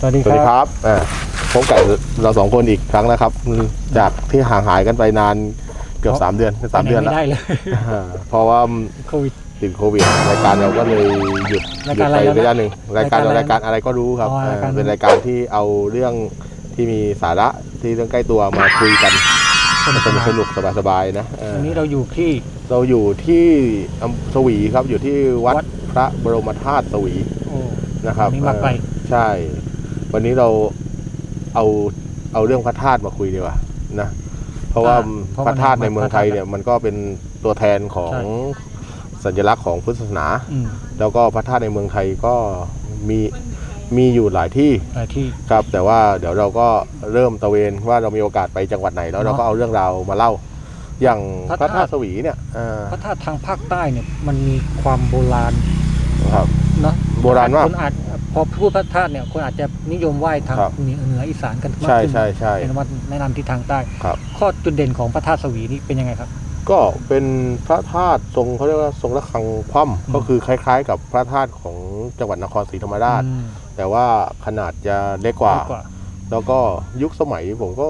สวัสดีสวัสดีคครับรับอ่าพบกับเราสองคนอีกครั้งนะครับ จากที่ห่างหายกันไปนานเกือบสามเดือนสามเดือนไปแล้วไหไม่ได้เลยอ่าเพราะว่าโควิดติดโควิดรายการเราก็เลยหยุดหรายยุกาดรไปอะไรนะระยะหนึ่งรายการรายการอะไรรายการอะไรก็รู้ครับอ๋อรายการอ่าเป็นรายการที่เอาเรื่องที่มีสาระที่เรื่องใกล้ตัวมาคุยกันสนุกสสนุกนานสนุกสบายๆนะเออวันนี้เราอยู่ที่เราอยู่ที่อำสวีครับอยู่ที่วัดวัดพระบรมธาตุสวีโอ้นะครับวันนี้มาไกลเอ่อใช่ วันนี้เราเอาเอาเรื่องพระธาตุมาคุยดีกว่านะเพราะว่าอ่าเพราะพระธาตุมันในเมืองไทยเนี่ยมันก็เป็นตัวแทนของใช่ สัญลักษณ์ของพุทธศาสนา อืมแล้วก็พระธาตุในเมืองไทยก็มีมีอยู่หลายที่หลายที่ ครับ แต่ว่าเดี๋ยวเราก็เริ่มตระเวนว่าเรามีโอกาสไปจังหวัดไหนแล้วเนอะเราก็เอาเรื่องราวมาเล่า อย่างพระพระธาธาตุตุสวีเนี่ยอ่าพระธาตุทางภาคใต้เนี่ยมันมีความโบราณครับ เนาะโบราณมาก คนอาจ พอพูดพระธาตุเนี่ยคนอาจจะนิยมไหว้ทางครับเหนือเหนืออีสานกันมากใช่ขึ้นใช่ใช่เป็นวัดแนะนำที่ทางใต้ ครับ ข้อจุดเด่นของพระธาตุสวีนี่เป็นยังไงครับ ก็เป็นพระธาตุทรงเขาเรียกว่าทรงระฆังคว่ำก็คือคล้าย ๆ กับพระธาตุของจังหวัดนครศรีธรรมราช อืมแต่ว่าขนาดจะเล็กกว่าเล็กกว่าแล้วก็ยุคสมัยผมก็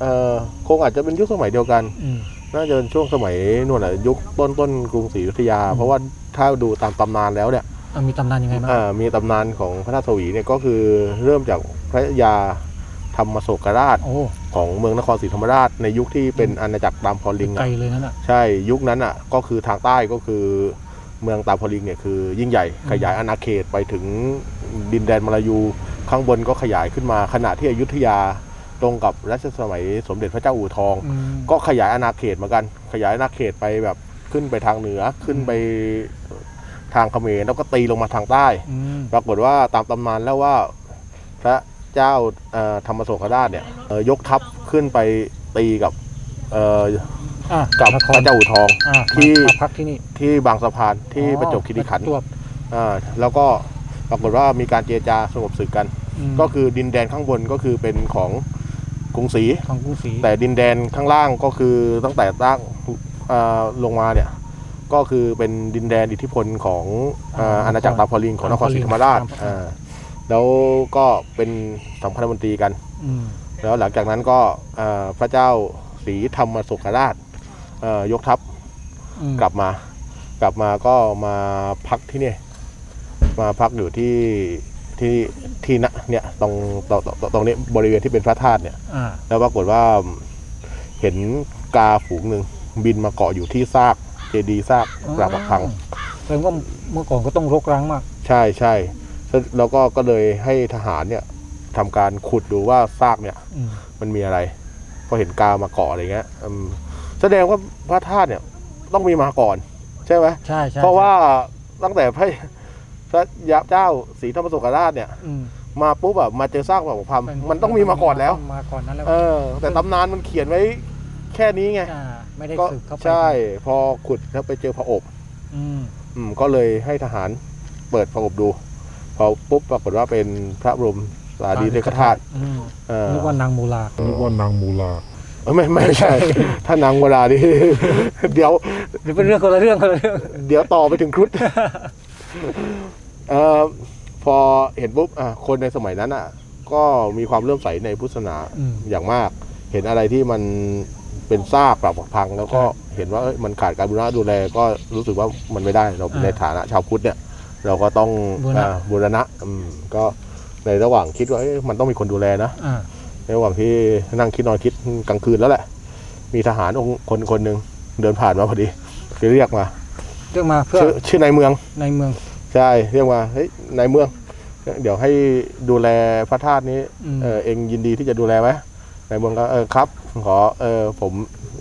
เอ่อคงอาจจะเป็นยุคสมัยเดียวกัน อืม น่าจะเป็นช่วงสมัยนู่นแหละยุคต้นต้นกรุงศรีอยุธยา อืม เพราะว่าถ้าดูตามตำนานแล้วเนี่ย เอามีตำนานยังไงบ้าง อ่ามีตำนานของพระธาตุสวีเนี่ยก็คือเริ่มจากพระยาธรรมโศกราชโอ้ของเมืองนครศรีธรรมราช ในยุคที่เป็นอาณาจักรตามพอลิงไกลอะเลยนั่นอะ ใช่ยุคนั้นอะก็คือทางใต้ก็คือเมืองตามพอลิงเนี่ยคือยิ่งใหญ่อืมขยายอาณาเขตไปถึงดินแดนมลายู ข้างบนก็ขยายขึ้นมาขณะที่อยุธยาตรงกับรัชสมัยสมเด็จพระเจ้าอู่ทอง อืม ก็ขยายอาณาเขตเหมือนกัน ขยายอาณาเขตไปแบบขึ้นไปทางเหนือขึ้นไป ทางเขมรแล้วก็ตีลงมาทางใต้อืมปรากฏว่าตามตำนานแล้วว่าพระเจ้าเอ่อธรรมโศกราชเนี่ยเอ่อยกทัพขึ้นไปตีกับเอ่ออะกับนคพระเจ้าอู่ทองอะที่มาพักที่นี่ที่บางสะพานที่ประจวบคีรีขันธ์ประจวบอ่าแล้วก็ปรากฏว่ามีการเจรจาสงบศึกกันมก็คือดินแดนข้างบนก็คือเป็นของกรุงศรีของกรุงศรีแต่ดินแดนข้างล่างก็คือตั้งแต่ตั้งเอ่อลงมาเนี่ย ก็คือเป็นดินแดนอิทธิพลของเอ่ออาณาจักรตาพอลิงของนครศรีธรรมราชอ่าแล้วก็เป็นสัมพันธมนตรีกัน อืม แล้วหลังจากนั้นก็เอ่อพระเจ้าศรีธรรมสุขราชเอ่อยกทัพ อืม กลับมากลับมาก็มาพักที่นี่มาพักอยู่ที่ที่ที่นะเนี่ยตรงตรงตรงตรงนี้บริเวณที่เป็นพระธาตุเนี่ย อ่า แล้วปรากฏว่าเห็นกาฝูงหนึ่งบินมาเกาะอยู่ที่ซาก เจดีย์ซากปราบระฆัง แสดงว่าเมื่อก่อนก็ต้องรกร้างมากใช่ใช่แล้วแล้วก็ก็เลยให้ทหารเนี่ยทำการขุดดูว่าซากเนี่ย อืมมันมีอะไรพอเห็นกามาเกาะอะไรเงี้ยอืมแสดงว่าพระธาตุเนี่ยต้องมีมาก่อน ใช่ไหมใช่ใช่เพราะว่าตั้งแต่พระพระยาเจ้าศรีธรรมสุขราชเนี่ย อืมมาปุ๊บแบบมาเจอซากปรักหักพังมันต้องมีมาก่อนแล้ว มาก่อนนั้นแล้ว เออ แต่ตำนานมันเขียนไว้ แค่นี้ไงอ่าไม่ได้ก็สืบเข้าไปใช่พอขุดแล้วไปเจอพระอบอืมอืมก็เลยให้ทหารเปิดพระอบดู พอปุ๊บปรากฏว่าเป็นพระบรมสารีริกธาตุอืมเออนึกว่านางมูลา นึกว่านางมูลา เอ้ยไม่ไม่ใช่ ถ้านางเวลานี่เดี๋ยว หรือเป็นเรื่องคนละเรื่องคนละเรื่อง เดี๋ยวต่อไปถึงครุฑ เอ่อพอเห็นปุ๊บอะคนในสมัยนั้นอะ ก็มีความเลื่อมใสในพุทธศาสนาอืม อย่างมาก เห็นอะไรที่มัน เป็นซากปรักพัง แล้วก็เห็นว่าเอ้ยมันขาดการบูรณะดูแลก็รู้สึกว่ามันไม่ได้เราอ่าในฐานะชาวพุทธเนี่ย เราก็ต้องบูรณะอ่าบูรณะอืมก็ในระหว่างคิดว่าเอ้ยมันต้องมีคนดูแลนะ อ่า ในระหว่างที่นั่งคิดนอนคิดกลางคืนแล้วแหละ มีทหารองค์คนคนหนึ่งเดินผ่านมาพอดีไปเรียกมาเรื่องมาเพื่อชื่อชื่อนายเมือง ในเมือง ใช่เรียกมาเฮ้ยนายเมือง เดี๋ยวให้ดูแลพระธาตุนี้อืม เออเองยินดีที่จะดูแลไหม นายเมืองก็เออครับ ขอเออผม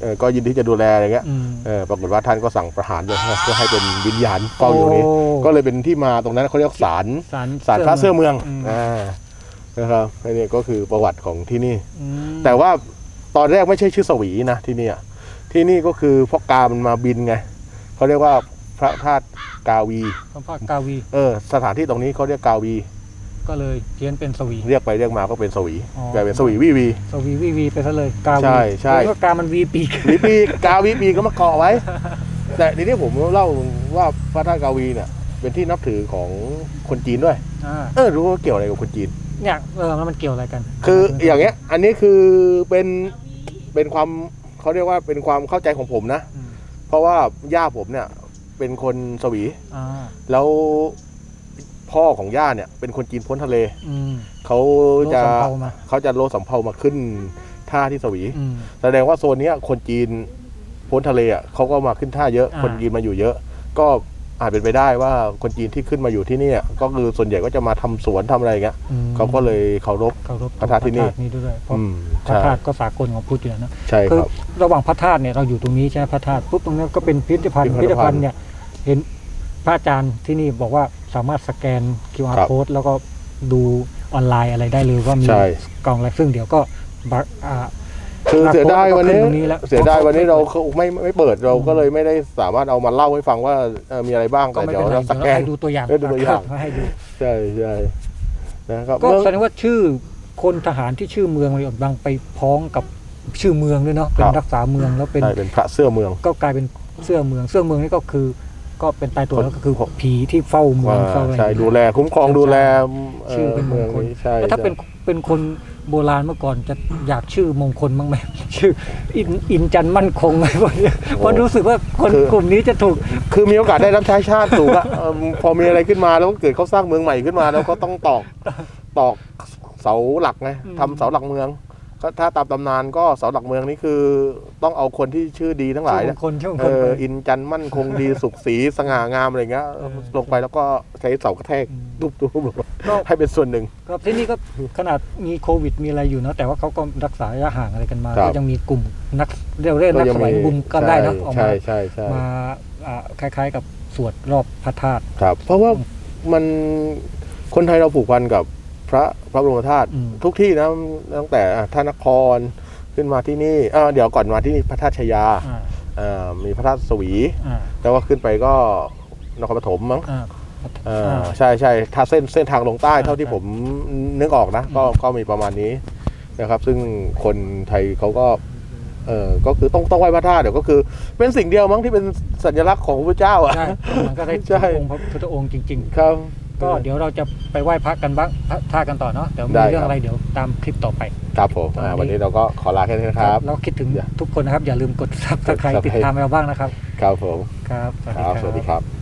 เออก็ยินดีที่จะดูแลอะไรเงี้ยอืมเออปรากฏว่าท่านก็สั่งประหารเลยเพื่อให้เป็นวิญญาณเฝ้าอยู่นี้โก็เลยเป็นที่มาตรงนั้นเขาเรียกศาลสารศาลพระเสื้อเมืองมอ่านะครับอันนี้ก็คือประวัติของที่นี่อืมแต่ว่าตอนแรกไม่ใช่ชื่อสวีนะที่เนี่ยที่นี่ก็คือเพราะกามันมาบินไงเขาเรียกว่าพระธาตุกาวีพระภาคกาวี เออ สถานที่ตรงนี้เขาเรียกกาวี ก็เลยเพี้ยนเป็นสวี เรียกไปเรียกมาก็เป็นสวีอ๋อ กลายเป็นสวีวีวี สวีวีวีไปซะเลยกาวีใช่ใช่ แล้วก็กามันวีปีก วีปีกาวีปีก็มาเกาะไว้ แต่ทีนี้ผมเล่าว่าพระธาตุกาวีเนี่ย เป็นที่นับถือของคนจีนด้วย อ่าเออรู้ว่าเกี่ยวอะไรกับคนจีน เนี่ยเออแล้วมันเกี่ยวอะไรกันคืออย่างเงี้ย อันนี้คือเป็นเป็นความเขาเรียกว่าเป็นความเข้าใจของผมนะ อืมเพราะว่าย่าผมเนี่ยเป็นคนสวี อ่าแล้ว พ่อของย่าเนี่ยเป็นคนจีนพ้นทะเลอืมเขาโลจะสำเภามาเขาจะโลสำเภามาขึ้นท่าที่สวี อืม แสดงว่าโซนเนี้ยคนจีนพ้นทะเลอะเขาก็มาขึ้นท่าเยอะ อ่า คนจีนมาอยู่เยอะ ก็อาจเป็นไปได้ว่าคนจีนที่ขึ้นมาอยู่ที่เนี่ย ก็คือส่วนใหญ่ก็จะมาทำสวนทำอะไรอย่างเงี้ยอืมเขาก็เลยเคารพ เคารพพระธาตุที่นี่พระนี้ด้วยเพราะอืมพระใช่ธาตุก็สากลของพุทธอยู่แล้วนะ ใช่คืคอรับ ระหว่างพระธาตุเนี่ยเราอยู่ตรงนี้ใช่ไหมพระธาตุปุ๊บตรงนี้ก็เป็นพิพิธภัณฑ์พิพิพิพิธธภัภัณณฑ์ ฑ์เนี่ย เห็นพระอาจารย์ที่นี่บอกว่า สามารถสแกน QR ครับ code แล้วก็ดูออนไลน์อะไรได้เลยว่ามีใช่ กล่องอะไรซึ่งเดี๋ยวก็บักอ่า คือเสียดายวันนี้ก็ขึ้นตรงนี้แล้ว เสียดายวันนี้เราไม่ไม่เปิดเราก็เลยไม่ได้สามารถเอามาเล่าให้ฟังว่าเอ่อมีอะไรบ้างก็แต่ไม่เดี๋ยวเป็นไรเราสเดี๋ยวแกเราน ให้ดูตัวอย่างเออดูตัวอย่าง ให้ดู ใช่ใช่นะครับก็เมือง แสดงว่าชื่อคนทหารที่ชื่อเมืองเลยบางไปพ้องกับชื่อเมืองด้วยเนาะเป็นครับ รักษาเมืองแล้วเป็นใช่เป็นพระเสื้อเมือง ก็กลายเป็นเสื้อเมือง เสื้อเมืองนี่ก็คือ ก็เป็นตายตัวคนแล้วก็คือผีที่เฝ้าเมืองว่าเฝ้าอะไรใช่ดูแล คุ้มครองดูแลเชื่อเป็นมเมืงองคลนี้ใช่แล้วถ้าเป็นเป็นคนโบราณเมื่อก่อนจะอยากชื่อมงคลบ้างไหมชื่ออินอินจันทร์มั่นคงอะไรพวกเนี้ยเพราะรู้สึกว่าคนกลุ่มนี้จะถูก คือมีโอกาสได้รับใช้ชาติสูงอะเอิ่มพอมีอะไรขึ้นมาแล้วเกิดเขาสร้างเมืองใหม่ขึ้นมา แล้วก็ต้องตอกตอกเสาหลักไงอืมทำเสาหลักเมือง ก็ถ้าตามตำนานก็เสาหลักเมืองนี่คือ ต้องเอาคนที่ชื่อดีทั้งหลายชื่อมเนี่ยงคลชื่อมงเอคลอไป อินจันทร์มั่นคงดีสุขสีสง่างามอะไรเงี้ยเออลงไปแล้วก็ใช้เสากระแทกอืมทุบๆลงไปก็ให้เป็นส่วนหนึ่งครับที่นี่ก็ขนาดมีโควิดมีอะไรอยู่เนาะแต่ว่าเขาก็รักษาระยะห่างอะไรกันมาครับ ก็ยังมีกลุ่มนักเรียกเล่นนักสมัยบุญก็ได้เนาะออกใช่มาใช่ใช่มาอ่าคล้าย ๆ กับสวดรอบพระธาตุ ครับ เพราะว่ามันคนไทยเราผูกพันกับ พระพระบรมธาตุอืมทุกที่นะตั้งแต่อะท่านครขึ้นมาที่นี่เอ่อเดี๋ยวก่อนมาที่นี่พระธาตุชยาอ่าเอ่อมีพระธาตุสวีอ่าแล้วก็ขึ้นไปก็นครปฐมมั้งอ่าเอ่ออ่าใช่ใช่ถ้าเส้นเส้นทางลงใต้อ่าเท่าที่ใช่ผมนึกออกนะ ก็ก็มีประมาณนี้นะครับ ซึ่งคนไทยเขาก็เออก็คือต้องต้องไหว้พระธาตุเดี๋ยวก็คือเป็นสิ่งเดียวมั้งที่เป็นสัญลักษณ์ของพระเจ้าอะใช่มันก็ได้ใช่องค์พระพุทธองค์จริงครับๆ ก็เดี๋ยวเราจะไปไหว้พระกันบ้างพระธาตุกันต่อเนาะเดี๋ยวมีได้เรื่องครับ อะไรเดี๋ยวตามคลิปต่อไป ครับผมอ่าวันนี้เราก็ขอลาแค่นี้นะครับ แล้วคิดถึงอย่าทุกคนนะครับ อย่าลืมกดซับสไคร Subscribe ติดตามเราบ้างนะครับ ครับผมครับครับ สวัสดีครับ